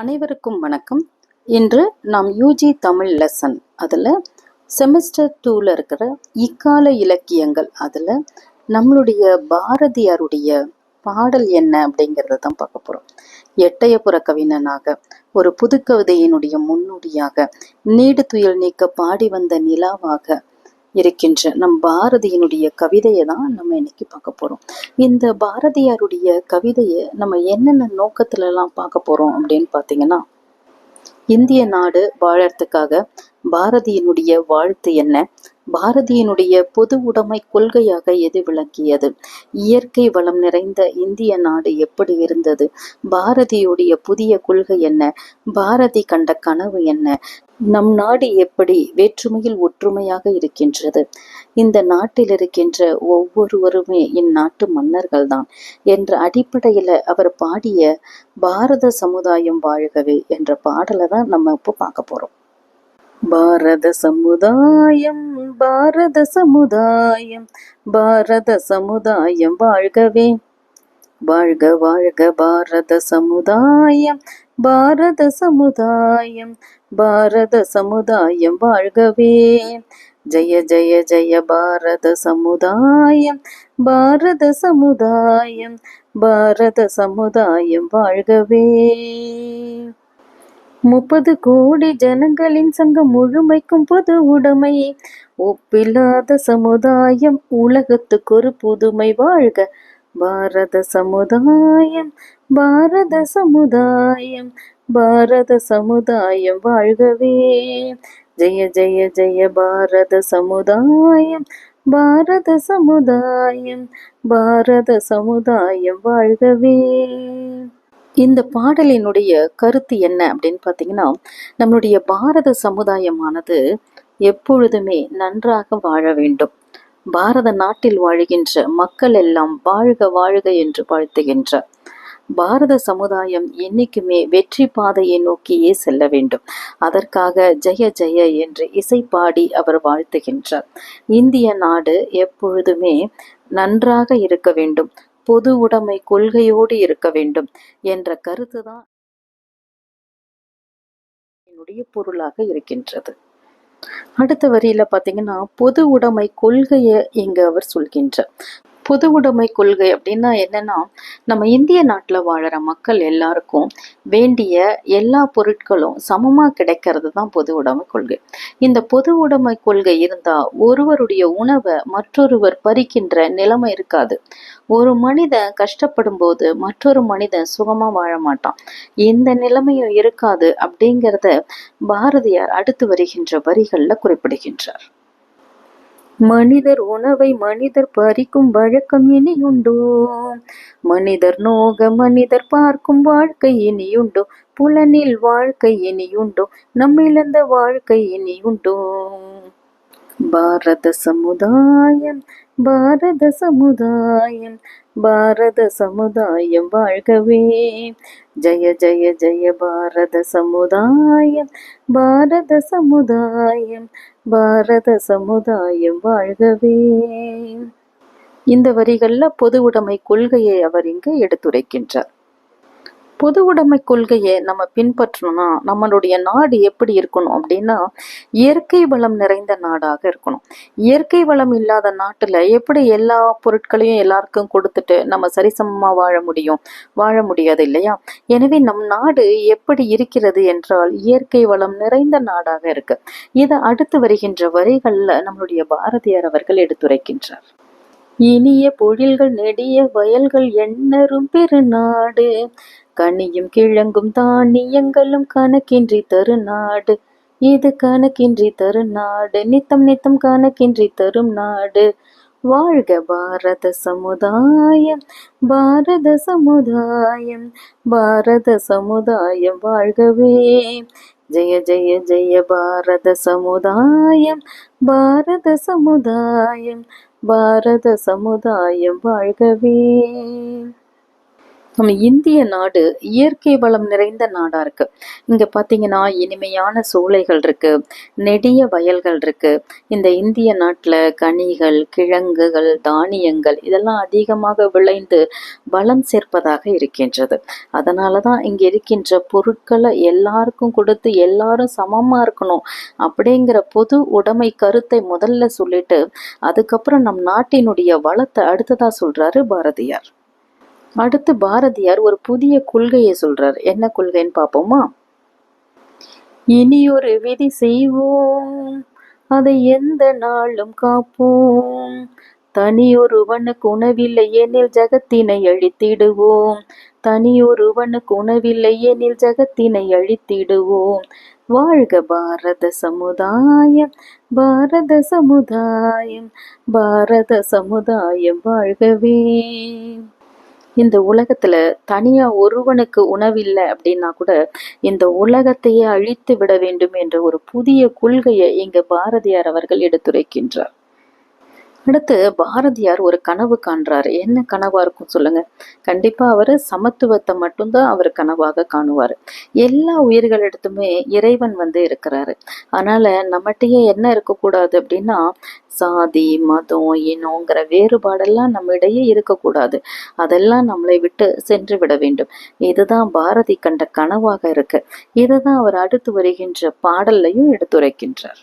அனைவருக்கும் வணக்கம். இன்று நாம் யூஜி தமிழ் லெசன் அதில் செமஸ்டர் டூவில் இருக்கிற இக்கால இலக்கியங்கள். அதில் நம்மளுடைய பாரதியாருடைய பாடல் என்ன அப்படிங்கிறத தான் பார்க்க போகிறோம் எட்டயபுர கவிஞனாக ஒரு புதுக்கவிதையினுடைய முன்னோடியாக நீடு துயில் நீக்க பாடி வந்த நிலாவாக இருக்கின்ற நம் பாரதியினுடைய கவிதையை தான் நம்ம இன்னைக்கு பார்க்க போறோம். இந்த பாரதியாருடைய கவிதையை நம்ம என்னென்ன நோக்கத்துலலாம் பார்க்க போறோம் அப்படின்னு பார்த்தீங்கன்னா இந்திய நாடு வாழறதுக்காக பாரதியினுடைய வாழ்த்து என்ன? பாரதியினுடைய பொது உடைமை கொள்கையாக எது விளக்கியது இயற்கை வளம் நிறைந்த இந்திய நாடு எப்படி இருந்தது? பாரதியுடைய புதிய கொள்கை என்ன? பாரதி கண்ட கனவு என்ன? நம் நாடு எப்படி வேற்றுமையில் ஒற்றுமையாக இருக்கின்றது? இந்த நாட்டில் இருக்கின்ற ஒவ்வொருவருமே இந்நாட்டு மன்னர்கள் தான் என்ற அடிப்படையில அவர் பாடிய பாரத சமுதாயம் வாழ்கவே என்ற பாடலை தான் நம்ம இப்போ பார்க்க போறோம். பாரத சமுதாயம் பாரத சமுதாயம் பாரத சமுதாயம் வாழ்கவே. வாழ்க வாழ்க பாரத சமுதாயம் பாரத சமுதாயம் பாரத சமுதாயம் வாழ்கவே. ஜெய ஜெய ஜெய பாரத சமுதாயம் பாரத சமுதாயம் பாரத சமுதாயம் வாழ்கவே. முப்பது கோடி ஜனங்களின் சங்கம் முழுமைக்கும் பொது உடைமை. ஒப்பில்லாத சமுதாயம் உலகத்துக்கு ஒரு புதுமை வாழ்க. பாரத சமுதாயம் பாரத சமுதாயம் பாரத சமுதாயம் வாழ்கவே. ஜெய ஜெய ஜெய பாரத சமுதாயம் பாரத சமுதாயம் பாரத சமுதாயம் வாழ்கவே. இந்த பாடலினுடைய கருத்து என்ன அப்படின்னு பார்த்தீங்கன்னா நம்மளுடைய பாரத சமுதாயமானது எப்பொழுதுமே நன்றாக வாழ வேண்டும். பாரத நாட்டில் வாழுகின்ற மக்கள் எல்லாம் வாழ்க வாழ்க என்று வாழ்த்துகின்றார் பாரத சமுதாயம் என்னைக்குமே வெற்றி பாதையை நோக்கியே செல்ல வேண்டும். அதற்காக ஜெய ஜெய என்று இசை பாடி அவர் வாழ்த்துகின்றார். இந்திய நாடு எப்பொழுதுமே நன்றாக இருக்க வேண்டும். பொது உடைமை கொள்கையோடு இருக்க வேண்டும் என்ற கருத்துதான் என்னுடைய பொருளாக இருக்கின்றது. அடுத்த வரியில பாத்தீங்கன்னா பொது உடைமை கொள்கையை இங்க அவர் சொல்கின்றார். பொது உடைமை கொள்கை அப்படின்னா என்னன்னா நம்ம இந்திய நாட்டில் வாழற மக்கள் எல்லாருக்கும் வேண்டிய எல்லா பொருட்களும் சமமா கிடைக்கிறது தான் பொது உடைமை கொள்கை. இந்த பொது உடைமை கொள்கை இருந்தா ஒருவருடைய உணவை மற்றொருவர் பறிக்கின்ற நிலைமை இருக்காது. ஒரு மனிதன் கஷ்டப்படும் போது மற்றொரு மனிதன் சுகமா வாழ மாட்டான். இந்த நிலைமையும் இருக்காது அப்படிங்கிறத பாரதியார் அடுத்து வருகின்ற வரிகள்ல குறிப்பிடுகின்றார். மனிதர் உணவை மனிதர் பறிக்கும் வழக்கம் இனியுண்டோ. மனிதர் நோக மனிதர் பார்க்கும் வாழ்க்கை இனியுண்டோ. புலனில் வாழ்க்கை இனியுண்டோ. நம்மிழந்த வாழ்க்கை இனியுண்டோ. பாரத சமுதாயம் பாரத சமுதாயம் பாரத சமுதாயம் வாழ்கவே. ஜெய ஜெய ஜெய பாரத சமுதாயம் பாரத சமுதாயம் பாரத சமுதாயம் வாழ்கவே. இந்த வரிகள்ல பொது உடைமை கொள்கையை அவர் இங்கு எடுத்துரைக்கின்றார். பொது உடைமை கொள்கையை நம்ம பின்பற்றணும்னா நம்மளுடைய நாடு எப்படி இருக்கணும் அப்படின்னா இயற்கை வளம் நிறைந்த நாடாக இருக்கணும். இயற்கை வளம் இல்லாத நாட்டுல எப்படி எல்லா பொருட்களையும் எல்லாருக்கும் கொடுத்துட்டு நம்ம சரிசமமாக வாழ முடியும்? வாழ முடியாது இல்லையா? எனவே நம் நாடு எப்படி இருக்கிறது என்றால் இயற்கை வளம் நிறைந்த நாடாக இருக்கு. இதை அடுத்து வருகின்ற வரிகள்ல நம்மளுடைய பாரதியார் அவர்கள் எடுத்துரைக்கின்றார். இனிய பொழில்கள் நெடிய வயல்கள் எண்ணரும் பெருநாடு கனியும் கிழங்கும் தானியங்களும் கணக்கின்றி தரும் நாடு இது கணக்கின்றி தரும் நாடு நித்தம் நித்தம் கணக்கின்றி தரும் நாடு வாழ்க பாரத சமுதாயம் பாரத சமுதாயம் பாரத சமுதாயம் வாழ்கவே. ஜெய ஜெய ஜெய பாரத சமுதாயம் பாரத சமுதாயம் பாரத சமுதாயம் வாழ்கவே. நம்ம இந்திய நாடு இயற்கை வளம் நிறைந்த நாடா இருக்கு. இங்க பாத்தீங்கன்னா இனிமையான சூளைகள் இருக்கு நெடிய வயல்கள் இருக்கு. இந்த இந்திய நாட்டுல கனிகள் கிழங்குகள் தானியங்கள் இதெல்லாம் அதிகமாக விளைந்து வளம் சேர்ப்பதாக இருக்கின்றது. அதனாலதான் இங்க இருக்கின்ற பொருட்களை எல்லாருக்கும் கொடுத்து எல்லாரும் சமமா இருக்கணும் அப்படிங்கிற பொது உடைமை கருத்தை முதல்ல சொல்லிட்டு அதுக்கப்புறம் நம் நாட்டினுடைய வளத்தை அடுத்ததா சொல்றாரு பாரதியார். அடுத்து பாரதியார் ஒரு புதிய கொள்கையை சொல்றார். என்ன கொள்கைன்னு பார்ப்போமா? இனியொரு விதி செய்வோம். அதை எந்த நாளும் காப்போம். தனியொருவனுக்கு உணவில்லை எனில் ஜகத்தினை அழித்திடுவோம். தனியொருவனுக்கு உணவில்லை எனில் ஜகத்தினை அழித்திடுவோம். வாழ்க பாரத சமுதாயம் பாரத சமுதாயம் பாரத சமுதாயம் வாழ்கவே. இந்த உலகத்துல தனியா ஒருவனுக்கு உணவில்லை அப்படின்னா கூட இந்த உலகத்தையே அழித்து விட வேண்டும் என்ற ஒரு புதிய கொள்கையை இங்கு பாரதியார் அவர்கள் எடுத்துரைக்கின்றார். அடுத்து பாரதியார் ஒரு கனவு காண்றாரு. என்ன கனவா இருக்கும் சொல்லுங்க. கண்டிப்பா அவர் சமத்துவத்தை மட்டும்தான் அவர் கனவாக காணுவாரு. எல்லா உயிர்களிடத்துமே இறைவன் வந்து இருக்கிறாரு. அதனால நம்மகிட்டயே என்ன இருக்கக்கூடாது அப்படின்னா சாதி மதம் இனங்கிற வேறுபாடெல்லாம் நம்ம இடையே இருக்கக்கூடாது. அதெல்லாம் நம்மளை விட்டு சென்று விட வேண்டும். இதுதான் பாரதி கண்ட கனவாக இருக்கு. இதுதான் அவர் அடுத்து வருகின்ற பாடல்லையும் எடுத்துரைக்கின்றார்.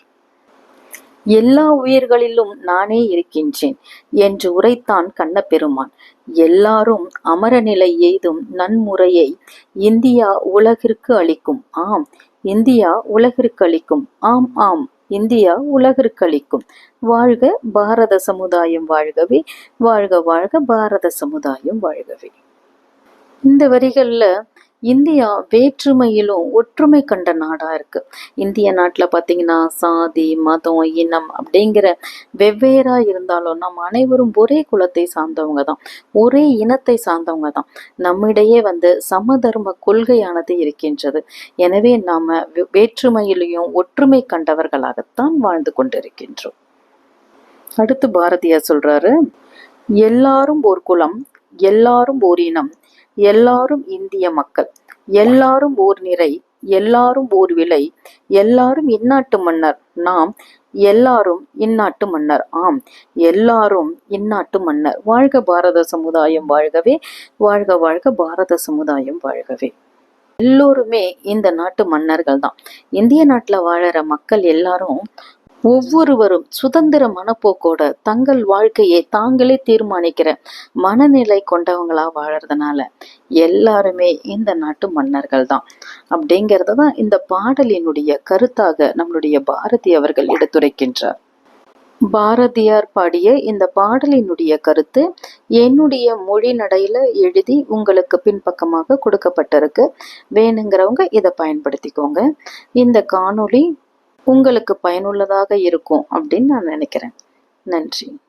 எல்லா உயிர்களிலும் நானே இருக்கின்றேன் என்று உரைத்தான் கண்ணபெருமான் எல்லாரும் அமரநிலை எய்தும் நன்முறையை இந்தியா உலகிற்கு அளிக்கும். ஆம் இந்தியா உலகிற்கு அளிக்கும். ஆம் ஆம் இந்தியா உலகிற்கு அளிக்கும். வாழ்க பாரத சமுதாயம் வாழ்கவே வாழ்க வாழ்க பாரத சமுதாயம் வாழ்கவே. இந்த வரிகள்ல இந்தியா வேற்றுமையிலும் ஒற்றுமை கண்ட நாடாக இருக்கு. இந்திய நாட்டில் பார்த்தீங்கன்னா சாதி மதம் இனம் அப்படிங்கிற வெவ்வேறா இருந்தாலும் நம்ம அனைவரும் ஒரே குலத்தை சார்ந்தவங்க தான். ஒரே இனத்தை சார்ந்தவங்க தான். நம்மிடையே வந்து சமதர்ம கொள்கையானது இருக்கின்றது. எனவே நாம் வேற்றுமையிலையும் ஒற்றுமை கண்டவர்களாகத்தான் வாழ்ந்து கொண்டிருக்கின்றோம். அடுத்து பாரதியார் சொல்றாரு எல்லாரும் ஒரு குலம் எல்லாரும் ஓர் இனம் எல்லாரும் இந்திய மக்கள். எல்லாரும் ஓர் நிறை எல்லாரும் ஓர் விலை எல்லாரும் இந்நாட்டு மன்னர். நாம் எல்லாரும் இந்நாட்டு மன்னர். ஆம் எல்லாரும் இந்நாட்டு மன்னர். வாழ்க பாரத சமுதாயம் வாழ்கவே வாழ்க வாழ்க பாரத சமுதாயம் வாழ்கவே. எல்லோருமே இந்த நாட்டு மன்னர்கள் தான் இந்திய நாட்டுல வாழற மக்கள் எல்லாரும் ஒவ்வொருவரும் சுதந்திர மனப்போக்கோட தங்கள் வாழ்க்கையை தாங்களே தீர்மானிக்கிற மனநிலை கொண்டவங்களா வாழறதுனால எல்லாருமே இந்த நாட்டு மன்னர்கள் தான். அப்படிங்கிறத தான் இந்த பாடலினுடைய கருத்தாக நம்மளுடைய பாரதி அவர்கள் எடுத்துரைக்கின்றார். பாரதியார் பாடிய இந்த பாடலினுடைய கருத்து என்னுடைய மொழி நடையில எழுதி உங்களுக்கு பின்பக்கமாக கொடுக்கப்பட்டிருக்கு. வேணுங்கிறவங்க இதை பயன்படுத்திக்கோங்க. இந்த காணொளி உங்களுக்கு பயனுள்ளதாக இருக்கும் அப்படின்னு நான் நினைக்கிறேன். நன்றி.